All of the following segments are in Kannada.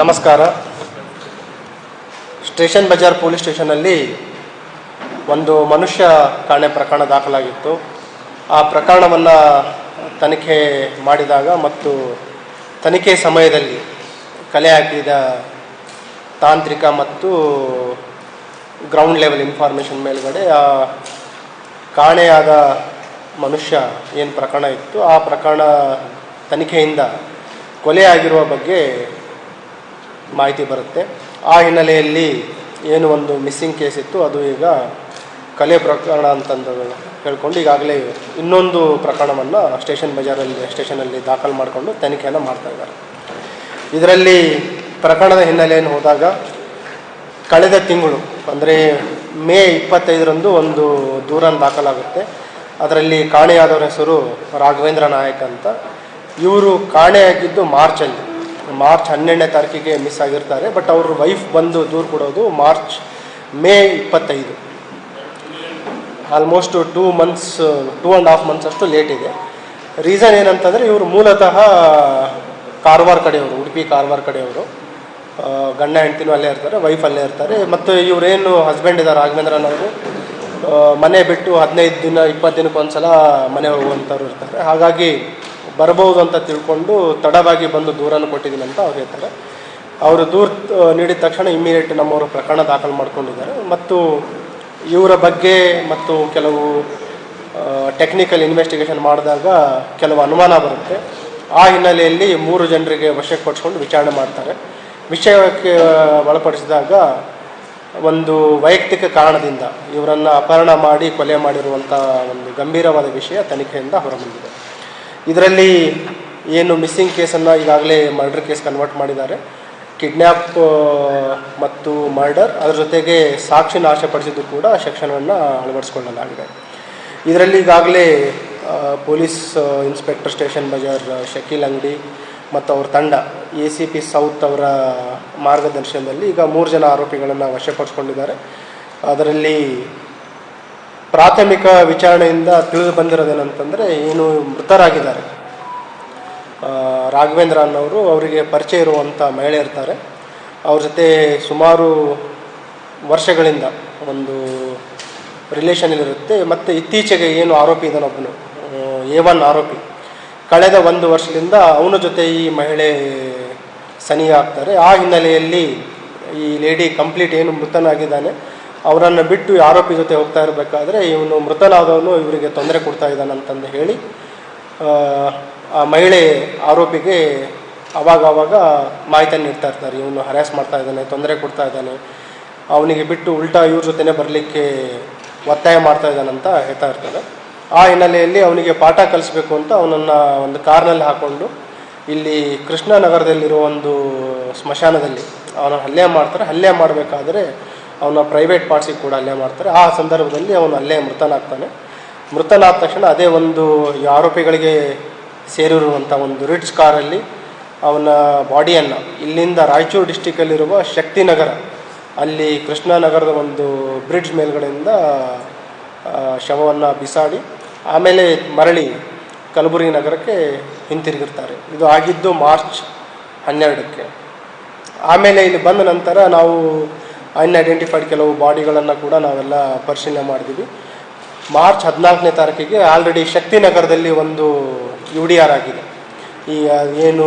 ನಮಸ್ಕಾರ. ಸ್ಟೇಷನ್ ಬಜಾರ್ ಪೊಲೀಸ್ ಸ್ಟೇಷನಲ್ಲಿ ಒಂದು ಮನುಷ್ಯ ಕಾಣೆ ಪ್ರಕರಣ ದಾಖಲಾಗಿತ್ತು. ಆ ಪ್ರಕರಣವನ್ನು ತನಿಖೆ ಮಾಡಿದಾಗ ಮತ್ತು ತನಿಖೆ ಸಮಯದಲ್ಲಿ ಕಲೆ ಹಾಕಿದ ತಾಂತ್ರಿಕ ಮತ್ತು ಗ್ರೌಂಡ್ ಲೆವೆಲ್ ಇನ್ಫಾರ್ಮೇಷನ್ ಮೇಲುಗಡೆ ಆ ಕಾಣೆಯಾದ ಮನುಷ್ಯ ಏನು ಪ್ರಕರಣ ಇತ್ತು, ಆ ಪ್ರಕರಣ ತನಿಖೆಯಿಂದ ಕೊಲೆಯಾಗಿರುವ ಬಗ್ಗೆ ಮಾಹಿತಿ ಬರುತ್ತೆ. ಆ ಹಿನ್ನೆಲೆಯಲ್ಲಿ ಏನು ಒಂದು ಮಿಸ್ಸಿಂಗ್ ಕೇಸ್ ಇತ್ತು, ಅದು ಈಗ ಕಲೆ ಪ್ರಕರಣ ಅಂತಂದು ಹೇಳ್ಕೊಂಡು ಈಗಾಗಲೇ ಇನ್ನೊಂದು ಪ್ರಕರಣವನ್ನು ಸ್ಟೇಷನ್ ಬಜಾರಲ್ಲಿ ಸ್ಟೇಷನಲ್ಲಿ ದಾಖಲು ಮಾಡಿಕೊಂಡು ತನಿಖೆಯನ್ನು ಮಾಡ್ತಾ ಇದ್ದಾರೆ. ಇದರಲ್ಲಿ ಪ್ರಕರಣದ ಹಿನ್ನೆಲೆಯನ್ನು ಹೋದಾಗ ಕಳೆದ ತಿಂಗಳು, ಅಂದರೆ ಮೇ ಇಪ್ಪತ್ತೈದರಂದು ಒಂದು ದೂರನ್ನು ದಾಖಲಾಗುತ್ತೆ. ಅದರಲ್ಲಿ ಕಾಣೆಯಾದವರ ಹೆಸರು ರಾಘವೇಂದ್ರ ನಾಯಕ್ ಅಂತ. ಇವರು ಕಾಣೆಯಾಗಿದ್ದು ಮಾರ್ಚಲ್ಲಿ. ಮಾರ್ಚ್ ಹನ್ನೆರಡನೇ ತಾರೀಕಿಗೆ ಮಿಸ್ ಆಗಿರ್ತಾರೆ. ಬಟ್ ಅವ್ರ ವೈಫ್ ಬಂದು ದೂರು ಕೊಡೋದು ಮಾರ್ಚ್ ಮೇ ಇಪ್ಪತ್ತೈದು. Almost two months two and half months ಅಷ್ಟು ಲೇಟ್ ಇದೆ. ರೀಸನ್ ಏನಂತಂದರೆ ಇವರು ಮೂಲತಃ ಕಾರವಾರ ಕಡೆಯವರು, ಉಡುಪಿ ಕಾರವಾರ ಕಡೆಯವರು. ಗಂಡ ಹೆಂಡ್ತಿನೂ ಅಲ್ಲೇ ಇರ್ತಾರೆ ವೈಫ್ ಅಲ್ಲೇ ಇರ್ತಾರೆ. ಮತ್ತು ಇವರೇನು ಹಸ್ಬೆಂಡ್ ಇದ್ದಾರೆ ರಾಘವೇಂದ್ರನವರು ಮನೆ ಬಿಟ್ಟು ಹದಿನೈದು ದಿನ, ಇಪ್ಪತ್ತು ದಿನಕ್ಕೊಂದು ಒಂದ್ಸಲ ಮನೆ ಹೋಗುವಂಥವ್ರು ಇರ್ತಾರೆ. ಹಾಗಾಗಿ ಬರ್ಬೋದು ಅಂತ ತಿಳ್ಕೊಂಡು ತಡವಾಗಿ ಬಂದು ದೂರನ್ನು ಕೊಟ್ಟಿದ್ದೀನಿ ಅಂತ ಅವ್ರು ಹೇಳ್ತಾರೆ. ಅವರು ದೂರ ನೀಡಿದ ತಕ್ಷಣ ಇಮ್ಮಿಡಿಯೇಟ್ ನಮ್ಮವರು ಪ್ರಕರಣ ದಾಖಲು ಮಾಡ್ಕೊಂಡಿದ್ದಾರೆ. ಮತ್ತು ಇವರ ಬಗ್ಗೆ ಮತ್ತು ಕೆಲವು ಟೆಕ್ನಿಕಲ್ ಇನ್ವೆಸ್ಟಿಗೇಷನ್ ಮಾಡಿದಾಗ ಕೆಲವು ಅನುಮಾನ ಬರುತ್ತೆ. ಆ ಹಿನ್ನೆಲೆಯಲ್ಲಿ ಮೂರು ಜನರಿಗೆ ವಶಕ್ಕೆ ಪಡಿಸ್ಕೊಂಡು ವಿಚಾರಣೆ ಮಾಡ್ತಾರೆ. ವಿಷಯಕ್ಕೆ ಒಳಪಡಿಸಿದಾಗ ಒಂದು ವೈಯಕ್ತಿಕ ಕಾರಣದಿಂದ ಇವರನ್ನು ಅಪಹರಣ ಮಾಡಿ ಕೊಲೆ ಮಾಡಿರುವಂಥ ಒಂದು ಗಂಭೀರವಾದ ವಿಷಯ ತನಿಖೆಯಿಂದ ಹೊರಬಂದಿದೆ. ಇದರಲ್ಲಿ ಏನು ಮಿಸ್ಸಿಂಗ್ ಕೇಸನ್ನು ಈಗಾಗಲೇ ಮರ್ಡರ್ ಕೇಸ್ ಕನ್ವರ್ಟ್ ಮಾಡಿದ್ದಾರೆ. ಕಿಡ್ನ್ಯಾಪ್ ಮತ್ತು ಮರ್ಡರ್ ಅದರ ಜೊತೆಗೆ ಸಾಕ್ಷಿ ನಾಶಪಡಿಸಿದ್ದು ಕೂಡ ಸೆಕ್ಷನನ್ನು ಅಳವಡಿಸ್ಕೊಳ್ಳಲಾಗಿದೆ. ಇದರಲ್ಲಿ ಈಗಾಗಲೇ police inspector station Bazar Shakeel Angadi ಮತ್ತು ಅವ್ರ ತಂಡ ಎ ಸಿ ಪಿ ಸೌತ್ ಅವರ ಮಾರ್ಗದರ್ಶನದಲ್ಲಿ ಈಗ ಮೂರು ಜನ ಆರೋಪಿಗಳನ್ನು ವಶಪಡಿಸ್ಕೊಂಡಿದ್ದಾರೆ. ಅದರಲ್ಲಿ ಪ್ರಾಥಮಿಕ ವಿಚಾರಣೆಯಿಂದ ತಿಳಿದು ಬಂದಿರೋದೇನಂತಂದರೆ ಏನು ಮೃತರಾಗಿದ್ದಾರೆ. ರಾಘವೇಂದ್ರ ಅನ್ನೋರು ಅವರಿಗೆ ಪರಿಚಯ ಇರುವಂಥ ಮಹಿಳೆ ಇರ್ತಾರೆ. ಅವ್ರ ಜೊತೆ ಸುಮಾರು ವರ್ಷಗಳಿಂದ ಒಂದು ರಿಲೇಷನಲ್ಲಿರುತ್ತೆ ಮತ್ತು ಇತ್ತೀಚೆಗೆ ಏನು ಆರೋಪಿ ಇದ್ದಾನೊಬ್ಬನು ಎ ಒನ್ ಆರೋಪಿ. ಕಳೆದ ಒಂದು ವರ್ಷದಿಂದ ಅವನ ಜೊತೆ ಈ ಮಹಿಳೆ ಸನಿಹ ಆಗ್ತಾರೆ. ಆ ಹಿನ್ನೆಲೆಯಲ್ಲಿ ಈ ಲೇಡಿ ಕಂಪ್ಲೀಟ್ ಏನು ಮೃತನಾಗಿದ್ದಾನೆ. ಅವರನ್ನು ಬಿಟ್ಟು ಆರೋಪಿ ಜೊತೆ ಹೋಗ್ತಾ ಇರಬೇಕಾದ್ರೆ ಇವನು ಮೃತನಾದವನು ಇವರಿಗೆ ತೊಂದರೆ ಕೊಡ್ತಾ ಇದ್ದಾನಂತಂದು ಹೇಳಿ ಆ, ಮಹಿಳೆ ಆರೋಪಿಗೆ ಅವಾಗ ಅವಾಗ ಮಾಹಿತಿಯನ್ನು ನೀಡ್ತಾ ಇರ್ತಾರೆ. ಇವನು ಹರ್ಯಾಸ್ ಮಾಡ್ತಾ ಇದ್ದಾನೆ ತೊಂದರೆ ಕೊಡ್ತಾ ಇದ್ದಾನೆ. ಅವನಿಗೆ ಬಿಟ್ಟು ಉಲ್ಟಾ ಇವ್ರ ಜೊತೆನೇ ಬರಲಿಕ್ಕೆ ಒತ್ತಾಯ ಮಾಡ್ತಾ ಇದ್ದಾನಂತ ಹೇಳ್ತಾ ಇರ್ತಾರೆ. ಆ ಹಿನ್ನೆಲೆಯಲ್ಲಿ ಅವನಿಗೆ ಪಾಠ ಕಲಿಸ್ಬೇಕು ಅಂತ ಅವನನ್ನು ಒಂದು ಕಾರ್ನಲ್ಲಿ ಹಾಕ್ಕೊಂಡು ಇಲ್ಲಿ ಕೃಷ್ಣನಗರದಲ್ಲಿರೋ ಒಂದು ಸ್ಮಶಾನದಲ್ಲಿ ಅವನ ಹಲ್ಲೆ ಮಾಡ್ತಾರೆ. ಹಲ್ಲೆ ಮಾಡಬೇಕಾದ್ರೆ ಅವನ ಪ್ರೈವೇಟ್ ಪಾರ್ಟ್ಸಿಗೆ ಕೂಡ ಅಲ್ಲೇ ಮಾಡ್ತಾರೆ. ಆ ಸಂದರ್ಭದಲ್ಲಿ ಅವನು ಅಲ್ಲೇ ಮೃತನಾಗ್ತಾನೆ. ಮೃತನಾದ ತಕ್ಷಣ ಅದೇ ಒಂದು ಆರೋಪಿಗಳಿಗೆ ಸೇರಿರುವಂಥ ಒಂದು ರಿಟ್ಸ್ ಕಾರಲ್ಲಿ ಅವನ ಬಾಡಿಯನ್ನು ಇಲ್ಲಿಂದ ರಾಯಚೂರು ಡಿಸ್ಟಿಕಲ್ಲಿರುವ ಶಕ್ತಿನಗರ, ಅಲ್ಲಿ ಕೃಷ್ಣಾನಗರದ ಒಂದು ಬ್ರಿಡ್ಜ್ ಮೇಲ್ಗಡೆಯಿಂದ ಶವವನ್ನು ಬಿಸಾಡಿ, ಆಮೇಲೆ ಮರಳಿ ಕಲಬುರಗಿ ನಗರಕ್ಕೆ ಹಿಂತಿರುಗಿರ್ತಾರೆ. ಇದು ಆಗಿದ್ದು ಮಾರ್ಚ್ ಹನ್ನೆರಡಕ್ಕೆ. ಆಮೇಲೆ ಇಲ್ಲಿ ಬಂದ ನಂತರ ನಾವು ಅನ್ಐಡೆಂಟಿಫೈಡ್ ಕೆಲವು ಬಾಡಿಗಳನ್ನು ಕೂಡ ನಾವೆಲ್ಲ ಪರಿಶೀಲನೆ ಮಾಡಿದ್ವಿ. ಮಾರ್ಚ್ ಹದಿನಾಲ್ಕನೇ ತಾರೀಕಿಗೆ ಆಲ್ರೆಡಿ ಶಕ್ತಿನಗರದಲ್ಲಿ ಒಂದು ಯು ಡಿ ಆರ್ ಆಗಿದೆ. ಈ ಏನು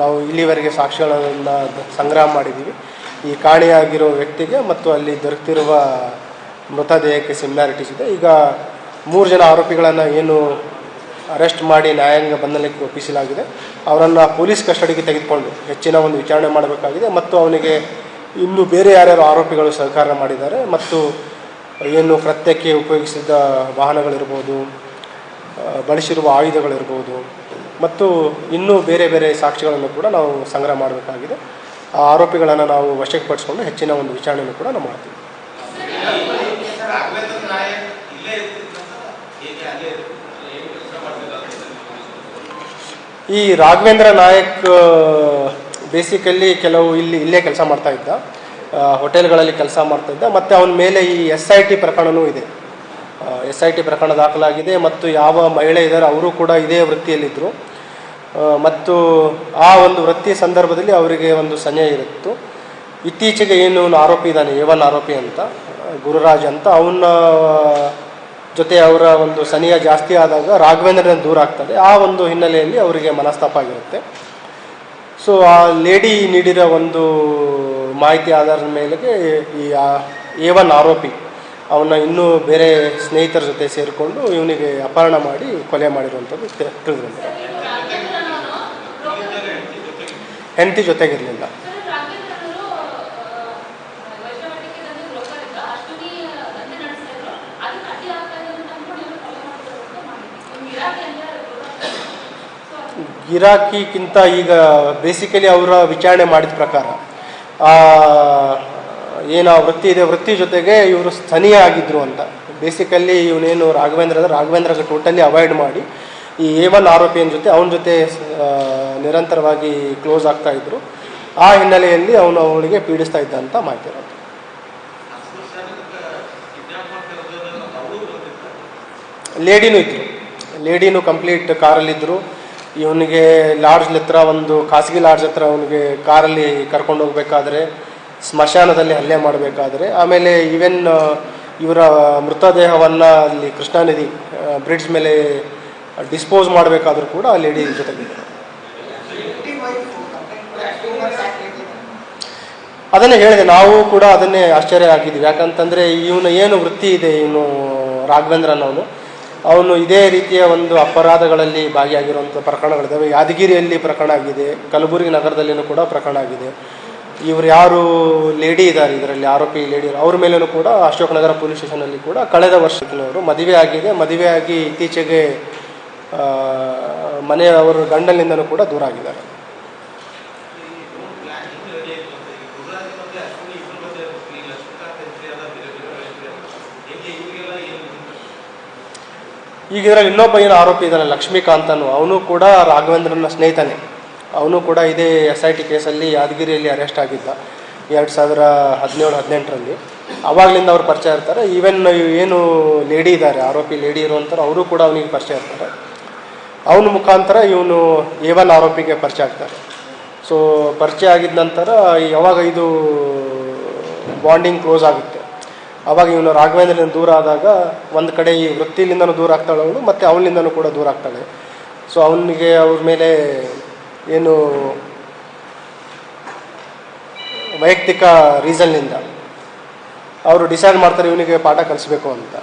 ನಾವು ಇಲ್ಲಿವರೆಗೆ ಸಾಕ್ಷಿಗಳನ್ನು ಸಂಗ್ರಹ ಮಾಡಿದ್ದೀವಿ ಈ ಕಾಣೆಯಾಗಿರೋ ವ್ಯಕ್ತಿಗೆ ಮತ್ತು ಅಲ್ಲಿ ದೊರೆತಿರುವ ಮೃತದೇಹಕ್ಕೆ ಸಿಮಿಲಾರಿಟೀಸ್ ಇದೆ. ಈಗ ಮೂರು ಜನ ಆರೋಪಿಗಳನ್ನು ಏನು ಅರೆಸ್ಟ್ ಮಾಡಿ ನ್ಯಾಯಾಂಗ ಬಂಧನಕ್ಕೆ ಒಪ್ಪಿಸಲಾಗಿದೆ. ಅವರನ್ನು ಪೊಲೀಸ್ ಕಸ್ಟಡಿಗೆ ತೆಗೆದುಕೊಂಡು ಹೆಚ್ಚಿನ ಒಂದು ವಿಚಾರಣೆ ಮಾಡಬೇಕಾಗಿದೆ ಮತ್ತು ಅವನಿಗೆ ಇನ್ನು ಬೇರೆ ಯಾರ್ಯಾರು ಆರೋಪಿಗಳು ಸಹಕಾರ ಮಾಡಿದ್ದಾರೆ ಮತ್ತು ಏನು ಕೃತ್ಯಕ್ಕೆ ಉಪಯೋಗಿಸಿದ ವಾಹನಗಳಿರ್ಬೋದು ಬಳಸಿರುವ ಆಯುಧಗಳಿರ್ಬೋದು ಮತ್ತು ಇನ್ನೂ ಬೇರೆ ಬೇರೆ ಸಾಕ್ಷಿಗಳನ್ನು ಕೂಡ ನಾವು ಸಂಗ್ರಹ ಮಾಡಬೇಕಾಗಿದೆ. ಆ ಆರೋಪಿಗಳನ್ನು ನಾವು ವಶಕ್ಕೆ ಪಡಿಸ್ಕೊಂಡು ಹೆಚ್ಚಿನ ಒಂದು ವಿಚಾರಣೆಯನ್ನು ಕೂಡ ನಾವು ಮಾಡ್ತೀವಿ. ಈ ರಾಘವೇಂದ್ರ ನಾಯಕ್ ಬೇಸಿಕಲಿ ಕೆಲವು ಇಲ್ಲಿ, ಇಲ್ಲೇ ಕೆಲಸ ಮಾಡ್ತಾ ಇದ್ದ. ಹೋಟೆಲ್ಗಳಲ್ಲಿ ಕೆಲಸ ಮಾಡ್ತಾ ಇದ್ದ. ಮತ್ತು ಅವನ ಮೇಲೆ ಈ ಎಸ್ ಐ ಟಿ ಪ್ರಕರಣವೂ ಇದೆ. ಎಸ್ ಐ ಟಿ ಪ್ರಕರಣ ದಾಖಲಾಗಿದೆ ಮತ್ತು ಯಾವ ಮಹಿಳೆ ಇದ್ದಾರೆ ಅವರು ಕೂಡ ಇದೇ ವೃತ್ತಿಯಲ್ಲಿದ್ದರು ಮತ್ತು ಆ ಒಂದು ವೃತ್ತಿ ಸಂದರ್ಭದಲ್ಲಿ ಅವರಿಗೆ ಒಂದು ಸಂಜೆ ಇರುತ್ತು. ಇತ್ತೀಚೆಗೆ ಏನು ಆರೋಪಿ ಇದ್ದಾನೆ ಏವನ್ ಆರೋಪಿ ಅಂತ, ಗುರುರಾಜ್ ಅಂತ. ಅವನ ಜೊತೆ ಅವರ ಒಂದು ಸನಿಹ ಜಾಸ್ತಿ ಆದಾಗ ರಾಘವೇಂದ್ರನ ದೂರ ಆಗ್ತದೆ. ಆ ಒಂದು ಹಿನ್ನೆಲೆಯಲ್ಲಿ ಅವರಿಗೆ ಮನಸ್ತಾಪ ಆಗಿರುತ್ತೆ. ಸೊ ಆ ಲೇಡಿ ನೀಡಿರೋ ಒಂದು ಮಾಹಿತಿ ಆಧಾರದ ಮೇಲೆಗೆ ಈ ಎ ಒನ್ ಆರೋಪಿ ಅವನ್ನ ಇನ್ನೂ ಬೇರೆ ಸ್ನೇಹಿತರ ಜೊತೆ ಸೇರಿಕೊಂಡು ಇವನಿಗೆ ಅಪಹರಣ ಮಾಡಿ ಕೊಲೆ ಮಾಡಿರುವಂಥದ್ದು ತಿಳಿದು ಹೆಂಡತಿ ಜೊತೆಗಿರಲಿಲ್ಲ. ಗಿರಾಕಿಗಿಂತ ಈಗ ಬೇಸಿಕಲಿ ಅವರ ವಿಚಾರಣೆ ಮಾಡಿದ ಪ್ರಕಾರ ಏನು ವೃತ್ತಿ ಇದೆ, ವೃತ್ತಿ ಜೊತೆಗೆ ಇವರು ಸ್ಥನೀಯ ಆಗಿದ್ರು ಅಂತ. ಬೇಸಿಕಲಿ ಇವನೇನು ರಾಘವೇಂದ್ರ ಅಂದರೆ ರಾಘವೇಂದ್ರಗೆ ಟೋಟಲಿ ಅವಾಯ್ಡ್ ಮಾಡಿ ಈ ಎ ಒನ್ ಆರೋಪಿಯನ ಜೊತೆ, ಅವನ ಜೊತೆ ನಿರಂತರವಾಗಿ ಕ್ಲೋಸ್ ಆಗ್ತಾ ಇದ್ರು. ಆ ಹಿನ್ನೆಲೆಯಲ್ಲಿ ಅವನು ಅವಳಿಗೆ ಪೀಡಿಸ್ತಾ ಇದ್ದ ಅಂತ ಮಾಹಿತಿ ಇರೋದು ಲೇಡಿನೂ ಇದ್ರು. ಲೇಡಿನೂ ಕಂಪ್ಲೀಟ್ ಕಾರಲ್ಲಿದ್ದರು ಇವನಿಗೆ ಲಾಡ್ಜ್ ಹತ್ರ ಒಂದು, ಖಾಸಗಿ ಲಾಡ್ಜ್ ಹತ್ರ ಅವನಿಗೆ ಕಾರಲ್ಲಿ ಕರ್ಕೊಂಡು ಹೋಗ್ಬೇಕಾದ್ರೆ, ಸ್ಮಶಾನದಲ್ಲಿ ಹಲ್ಲೆ ಮಾಡಬೇಕಾದ್ರೆ, ಆಮೇಲೆ ಇವೆನ್ ಇವರ ಮೃತದೇಹವನ್ನು ಅಲ್ಲಿ ಕೃಷ್ಣಾ ನದಿ ಬ್ರಿಡ್ಜ್ ಮೇಲೆ ಡಿಸ್ಪೋಸ್ ಮಾಡಬೇಕಾದ್ರೂ ಕೂಡ ಆ ಲೇಡಿ ಜೊತೆಗಿದೆ ಅದನ್ನೇ ಹೇಳಿದೆ, ನಾವು ಕೂಡ ಅದನ್ನೇ ಆಶ್ಚರ್ಯ ಆಗಿದ್ದೀವಿ. ಯಾಕಂತಂದರೆ ಇವನು ಏನು ವೃತ್ತಿ ಇದೆ, ಇವನು ರಾಘವೇಂದ್ರನ್ ಅವನು ಅವನು ಇದೇ ರೀತಿಯ ಒಂದು ಅಪರಾಧಗಳಲ್ಲಿ ಭಾಗಿಯಾಗಿರುವಂಥ ಪ್ರಕರಣಗಳಿದ್ದಾವೆ. ಯಾದಗಿರಿಯಲ್ಲಿ ಪ್ರಕರಣ ಆಗಿದೆ, ಕಲಬುರಗಿ ನಗರದಲ್ಲಿಯೂ ಕೂಡ ಪ್ರಕರಣ ಆಗಿದೆ. ಇವರು ಯಾರು ಲೇಡಿ ಇದ್ದಾರೆ, ಇದರಲ್ಲಿ ಆರೋಪಿ ಲೇಡಿ ಅವ್ರ ಮೇಲೂ ಕೂಡ ಅಶೋಕನಗರ ಪೊಲೀಸ್ ಸ್ಟೇಷನಲ್ಲಿ ಕೂಡ ಕಳೆದ ವರ್ಷದವರು ಮದುವೆ ಆಗಿದೆ. ಮದುವೆ ಆಗಿ ಇತ್ತೀಚೆಗೆ ಮನೆಯವರು ಗಂಡನಿಂದನೂ ಕೂಡ ದೂರ ಆಗಿದ್ದಾರೆ ಪ್ಲಾನಿಂಗ್ ರೆಡಿ ಆಯ್ತು ಅಂತ ಈಗ ಗುರುರಾಜ್ ಮತ್ತೆ ಅಶ್ವಿನಿ ಇಬ್ಬರು ಮಧ್ಯೆ ಈ ಲಕ್ಷ್ಮೀಕಾಂತ್ ಎಂಟ್ರಿ ಅದ ಬೇರೆ ಬೇರೆ ಬೇರೆ ಹೇಗೆ ಇವರಿಗೆಲ್ಲ ಏನು ಈಗ ಇದರಲ್ಲಿ ಇನ್ನೊಬ್ಬ ಏನು ಆರೋಪಿ ಇದ್ದಾನೆ ಲಕ್ಷ್ಮೀಕಾಂತ್ ಅನ್ನು ಅವನು ಕೂಡ ರಾಘವೇಂದ್ರನ ಸ್ನೇಹಿತನೇ. ಅವನು ಕೂಡ ಇದೇ ಎಸ್ ಐ ಟಿ ಕೇಸಲ್ಲಿ ಯಾದಗಿರಿಯಲ್ಲಿ ಅರೆಸ್ಟ್ ಆಗಿದ್ದ ಎರಡು ಸಾವಿರ ಹದಿನೇಳು, ಹದಿನೆಂಟರಲ್ಲಿ. ಅವಾಗಲಿಂದ ಅವ್ರು ಪರಿಚಯ ಇರ್ತಾರೆ. ಈವನ್ ಏನು ಲೇಡಿ ಇದ್ದಾರೆ ಆರೋಪಿ ಲೇಡಿ ಇರುವಂಥವ್ರು ಅವರು ಕೂಡ ಅವನಿಗೆ ಪರಿಚಯ ಇರ್ತಾರೆ. ಅವನ ಮುಖಾಂತರ ಇವನು ಏವನ್ ಆರೋಪಿಗೆ ಪರಿಚಯ ಆಗ್ತಾರೆ. ಸೊ ಪರಿಚಯ ಆಗಿದ ನಂತರ ಯಾವಾಗ ಇದು ಬಾಂಡಿಂಗ್ ಕ್ಲೋಸ್ ಆಗುತ್ತೆ. ಅವಾಗ ಇವನು ರಾಘವೇಂದ್ರನಿಂದ ದೂರ ಆದಾಗ ಒಂದು ಕಡೆ ಈ ವೃತ್ತಿಲಿಂದನೂ ದೂರ ಆಗ್ತಾಳೆ ಅವಳು ಮತ್ತು ಅವನಿಂದನೂ ಕೂಡ ದೂರ ಆಗ್ತಾಳೆ. ಸೊ ಅವನಿಗೆ ಅವ್ರ ಮೇಲೆ ಏನು ವೈಯಕ್ತಿಕ ರೀಸನ್ನಿಂದ ಅವರು ಡಿಸೈಡ್ ಮಾಡ್ತಾರೆ, ಇವನಿಗೆ ಪಾಠ ಕಲಿಸ್ಬೇಕು ಅಂತ.